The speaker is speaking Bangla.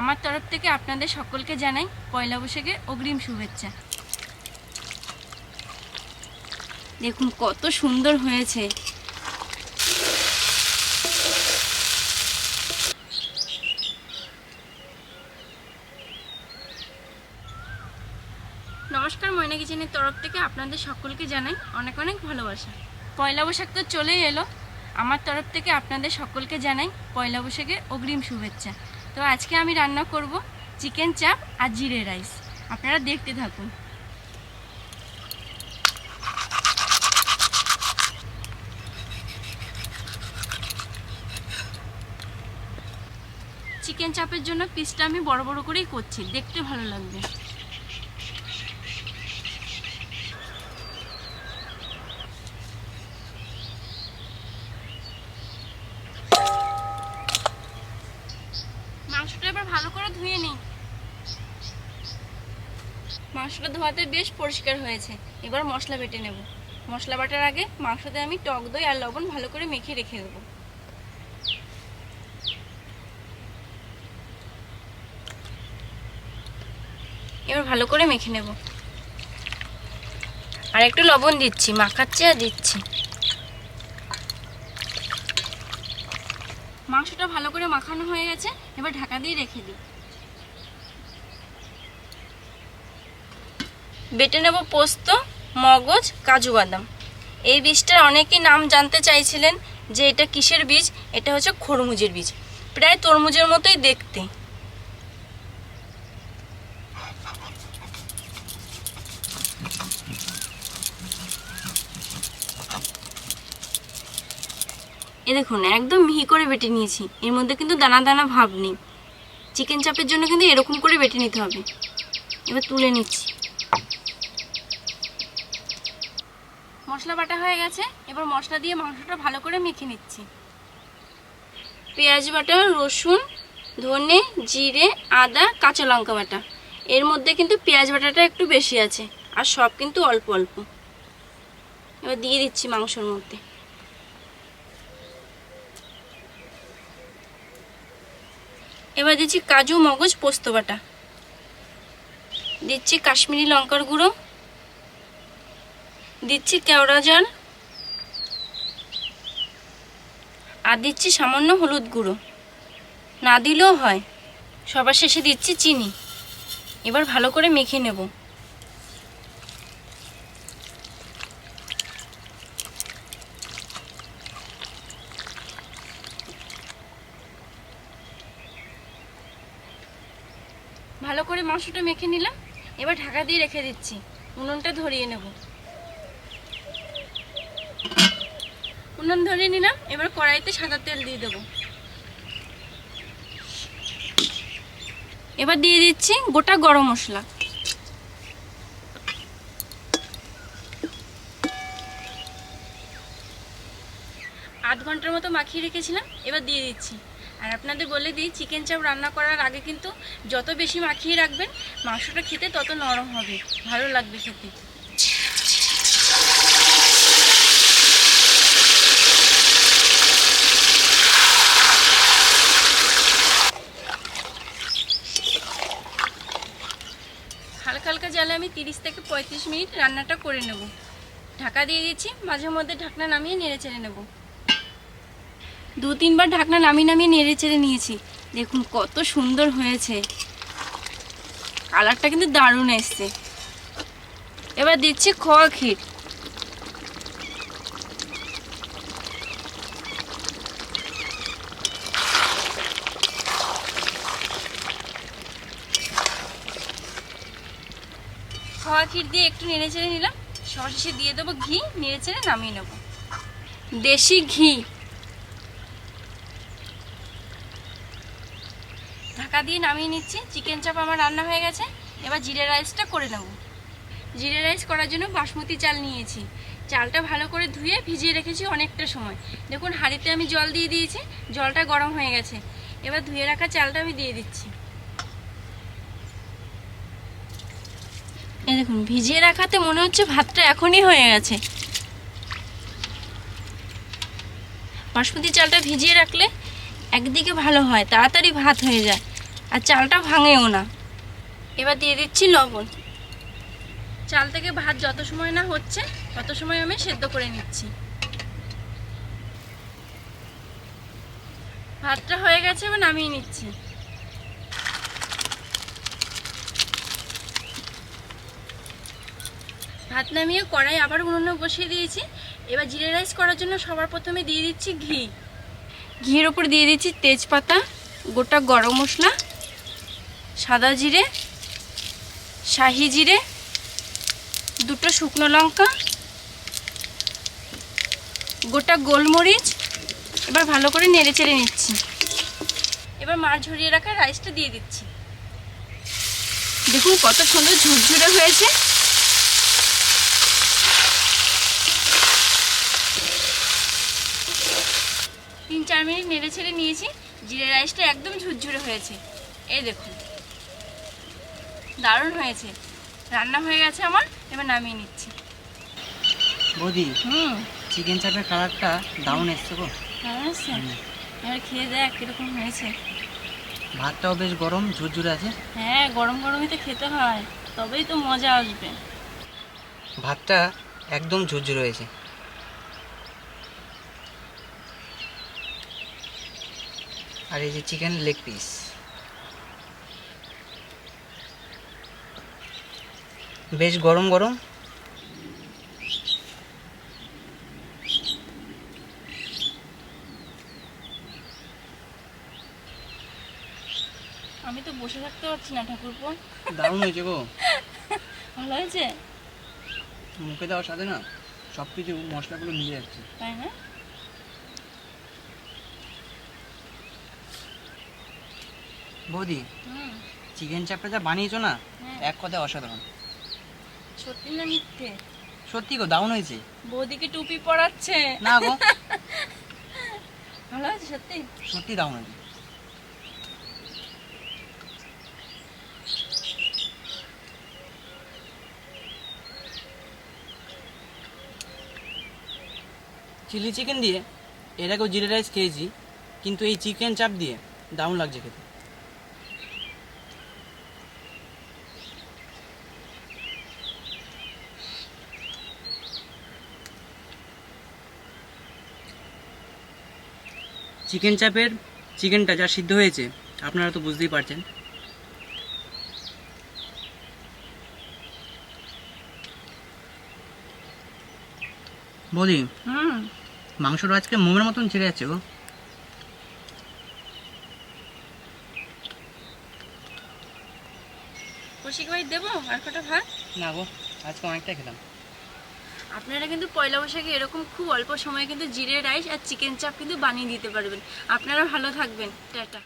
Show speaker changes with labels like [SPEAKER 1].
[SPEAKER 1] আমার তরফ থেকে আপনাদের সকলকে জানাই পয়লা বৈশাখে অগ্রিম শুভেচ্ছা। দেখুন, কত সুন্দর হয়েছে। নমস্কার, ময়না কিচেনের তরফ থেকে আপনাদের সকলকে জানাই অনেক অনেক ভালোবাসা। পয়লা বৈশাখ তো চলেই এলো। আমার তরফ থেকে আপনাদের সকলকে জানাই পয়লা বৈশাখে অগ্রিম শুভেচ্ছা। তো আজকে আমি রান্না করব চিকেন চাপ আর জিরে রাইস। আপনারা দেখতে থাকুন। চিকেন চাপের জন্য পিসটা আমি বড় বড় করেই করছি, দেখতে ভালো লাগবে মাংসটা এবার ভালো করে ধুয়ে নিই মাংসটা ধোয়াতে বেশ পরিষ্কার হয়েছে। এবার মশলা বেটে নেব। মশলা বাটার আগে মাংসতে আমি টক দই আর লবণ ভালো করে মেখে রেখে দেবো। এবার ভালো করে মেখে নেব। আর একটু লবণ দিচ্ছি, মাখাচ্ছি আর দিচ্ছি। মাংসটা ভালো করে মাখানো হয়ে গেছে, এবার ঢাকা দিয়ে রেখে দিই। বেটে নেব পোস্ত, মগজ, কাজু বাদাম। এই বীজটার অনেকেই নাম জানতে চাইছিলেন যে এটা কিসের বীজ? এটা হচ্ছে খরমুজের বীজ। প্রায় তরমুজের মতোই দেখতে। এ দেখুন, একদম মিহি করে বেটে নিয়েছি। এর মধ্যে কিন্তু দানা দানা ভাব নেই। চিকেন চাপের জন্য কিন্তু এরকম করে বেটে নিতে হবে। এবার তুলে নিচ্ছি। মশলা বাটা হয়ে গেছে, এবার মশলা দিয়ে মাংসটা ভালো করে মেখে নিচ্ছি। পেঁয়াজ বাটা, রসুন, ধনে, জিরে, আদা, কাঁচা লঙ্কা বাটা। এর মধ্যে কিন্তু পেঁয়াজ বাটাটা একটু বেশি আছে, আর সব কিন্তু অল্প অল্প। এবার দিয়ে দিচ্ছি মাংসর মধ্যে। এবার দিচ্ছি কাজু, মগজ, পোস্ত বাটা। দিচ্ছি কাশ্মীরি লঙ্কার গুঁড়ো। দিচ্ছি কেওড়া জল আর দিচ্ছি সামান্য হলুদ গুঁড়ো। না দিলেও হয়। সবার শেষে দিচ্ছি চিনি। এবার ভালো করে মেখে নেব। ভালো করে মাংসটা মেখে নিলাম। এবার ঢাকা দিয়ে রেখে দিচ্ছি। উনুনটা ধরিয়ে নেব। উনুন ধরে নিলাম, এবার কড়াইতে সাদা তেল দিয়ে দেবো। এবার দিয়ে দিচ্ছি গোটা গরম মশলা। আধ ঘণ্টার মতো মাখিয়ে রেখেছিলাম, এবার দিয়ে দিচ্ছি। আর আপনাদের বলে দিই, চিকেন চাপ রান্না করার আগে কিন্তু যত বেশি মাখিয়ে রাখবেন, মাংসটা খেতে তত নরম হবে, ভালো লাগবে খেতে। আমি তিরিশ থেকে পঁয়ত্রিশ মিনিট রান্নাটা করে নেব। ঢাকা দিয়ে দিচ্ছি, মাঝে মধ্যে ঢাকনা নামিয়ে নেড়ে চেড়ে নেব। দু তিনবার ঢাকনা নামিয়ে নামিয়ে নেড়ে চেড়ে নিয়েছি। দেখুন কত সুন্দর হয়েছে। কালারটা কিন্তু দারুণ এসছে। এবার দিচ্ছি খোয়া ক্ষীর। খোয়া ক্ষীর দিয়ে একটু নেড়ে চেড়ে নিলাম সবশেষে দিয়ে দেবো ঘি নেড়ে চেড়ে নামিয়ে নেব। দেশি ঘি। ঢাকা দিয়ে নামিয়ে নিচ্ছি। চিকেন চাপ আমার রান্না হয়ে গেছে। এবার জিরে রাইসটা করে নেব। জিরে রাইস করার জন্য বাসমতি চাল নিয়েছি। চালটা ভালো করে ধুয়ে ভিজিয়ে রেখেছি অনেকটা সময়। দেখুন হাঁড়িতে আমি জল দিয়ে দিয়েছি। জলটা গরম হয়ে গেছে। এবার ধুয়ে রাখা চালটা আমি দিয়ে দিচ্ছি। এই দেখুন, ভিজিয়ে রাখাতে মনে হচ্ছে ভাতটা এখনই হয়ে গেছে। বাসমতি চালটা ভিজিয়ে রাখলে একদিকে ভালো হয়, তাড়াতাড়ি ভাত হয়ে যায়, আর চালটা ভাঙেও না। এবার দিয়ে দিচ্ছি লবণ। চাল থেকে ভাত যত সময় না হচ্ছে, তত সময় আমি সেদ্ধ করে নিচ্ছি। ভাতটা হয়ে গেছে, এবার নামিয়ে নিচ্ছি। ভাত নামিয়ে কড়াই আবার উনুনে বসিয়ে দিয়েছি। এবার জিরে রাইস করার জন্য সবার প্রথমে দিয়ে দিচ্ছি ঘি। ঘিয়ের ওপর দিয়ে দিচ্ছি তেজপাতা, গোটা গরম মশলা, সাদা জিরে, শাহি জিরে, দুটো শুকনো লঙ্কা, গোটা গোলমরিচ, এবার ভালো করে নেড়ে চেড়ে নিচ্ছি। এবার মাছ ঝরিয়ে রাখা রাইসটা দিয়ে দিচ্ছি। দেখুন কত সুন্দর ঝুরঝুরে হয়েছে। তিন চার মিনিট নেড়ে ছেড়ে নিয়েছি জিরে রাইসটা একদম ঝুরঝুরে হয়েছে। এই দেখুন। দারুণ হয়েছে। রান্না হয়ে গেছে আমার এবার নামিয়ে নিচ্ছি।
[SPEAKER 2] বৌদি
[SPEAKER 1] হুম।
[SPEAKER 2] চিকেন চাপের কালারটা দারুণ এসছে গো।
[SPEAKER 1] এবার খেয়ে দেখ কীরকম হয়েছে।
[SPEAKER 2] ভাতটাও বেশ গরম ঝুরঝুরে আছে।
[SPEAKER 1] হ্যাঁ গরম গরমই তো খেতে হয় তবেই তো মজা আসবে।
[SPEAKER 2] ভাতটা একদম ঝুরঝুরে হয়েছে। আর এই যে চিকেন লেগ পিস বেশ গরম গরম।
[SPEAKER 1] আমি তো বসে থাকতে পারছি না ঠাকুরপো।
[SPEAKER 2] দারুণ হয়েছে গো।
[SPEAKER 1] ভালো হয়েছে?
[SPEAKER 2] মুখে দেওয়ার সাথে না সব কিছু মশলাগুলো মিলে যাচ্ছে।
[SPEAKER 1] তাই না?
[SPEAKER 2] বৌদি চিকেন চাপটা যা বানিয়েছো না
[SPEAKER 1] হ্যাঁ।
[SPEAKER 2] এক কথায় অসাধারণ।
[SPEAKER 1] সত্যি না মিথ্যে?
[SPEAKER 2] সত্যি গো দাউন হয়েছে।
[SPEAKER 1] বৌদিকে টুপি পরাচ্ছে।
[SPEAKER 2] না গো।
[SPEAKER 1] ভালো হয়েছে সত্যি?
[SPEAKER 2] সত্যি দাউন হয়েছে। চিলি চিকেন দিয়ে এর আগেও জিরে রাইস খেয়েছি কিন্তু এই চিকেন চাপ দিয়ে দারুণ লাগছে খেতে। চিকেন চাপের চিকেনটা যা সিদ্ধ হয়েছে আপনারা তো বুঝতেই পারছেন। বলি মাংসটা আজকে মোমের মতন ছেড়ে যাচ্ছে গো।
[SPEAKER 1] কৌশিক ভাই দেবো আর কটা ভাত?
[SPEAKER 2] না গো আজকে অনেকটা খেলাম।
[SPEAKER 1] আপনারা কিন্তু পয়লা বৈশাখে এরকম খুব অল্প সময়ে কিন্তু জিরে রাইস আর চিকেন চাপ কিন্তু বানিয়ে দিতে পারবেন। আপনারা ভালো থাকবেন। টাটা।